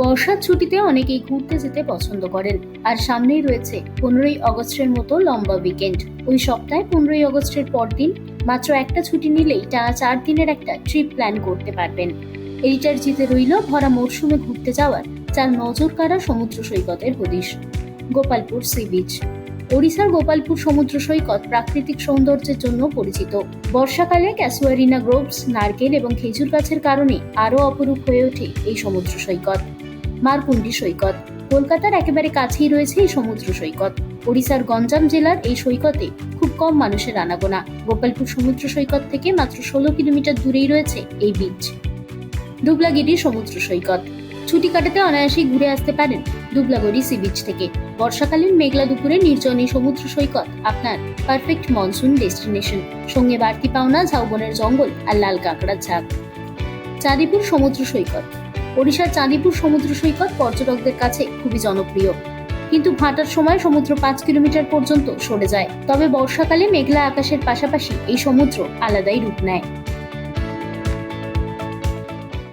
বর্ষার ছুটিতে অনেকেই ঘুরতে যেতে পছন্দ করেন। আর সামনেই রয়েছে পনেরোই অগস্টের মতো লম্বা উইকেন্ড ওই সপ্তাহে পনেরোই আগস্টের পরদিন মাত্র একটা ছুটি নিলেই টানা চার দিনের একটা ট্রিপ প্ল্যান করতে পারবেন। এইটার জিতে রইল ভরা মরশুমে ঘুরতে যাওয়ার যার নজর কাড়া সমুদ্র সৈকতের হদিশ। গোপালপুর সি বিচ ওড়িশার গোপালপুর সমুদ্র সৈকত প্রাকৃতিক সৌন্দর্যের জন্য পরিচিত। বর্ষাকালে ক্যাসুয়ারিনা গ্রোভস, নারকেল এবং খেজুর গাছের কারণে আরও অপরূপ হয়ে ওঠে এই সমুদ্র সৈকত। মারকুন্ডি সৈকত। কলকাতার একেবারে কাছেই রয়েছে এই সমুদ্র সৈকত। ওড়িশার গঞ্জাম জেলার এই সৈকতে খুব কম মানুষের আনাগোনা। গোপালপুর সমুদ্র সৈকত থেকে মাত্র ষোলো কিলোমিটার দূরেই রয়েছে এই বিচ দুবলাগিরি সমুদ্র সৈকত। ছুটি কাটাতে অনায়াসেই ঘুরে আসতে পারেন দুবলাগড়ি সি বিচ থেকে। বর্ষাকালীন মেঘলা দুপুরে নির্জন এই সমুদ্র সৈকত, আপনার পারফেক্ট মনসুন ডেস্টিনেশন সঙ্গে বাড়তি পাওনা ঝাউবনের জঙ্গল আর লাল কাঁকড়ার ঝাঁক। চাঁদিপুর সমুদ্র সৈকত। ওড়িশার চাঁদিপুর সমুদ্র সৈকত পর্যটকদের কাছে খুবই জনপ্রিয়। কিন্তু ভাটার সময় সমুদ্র পাঁচ কিলোমিটার পর্যন্ত সরে যায়। তবে বর্ষাকালে মেঘলা আকাশের পাশাপাশি এই সমুদ্র আলাদাই রূপ নেয়।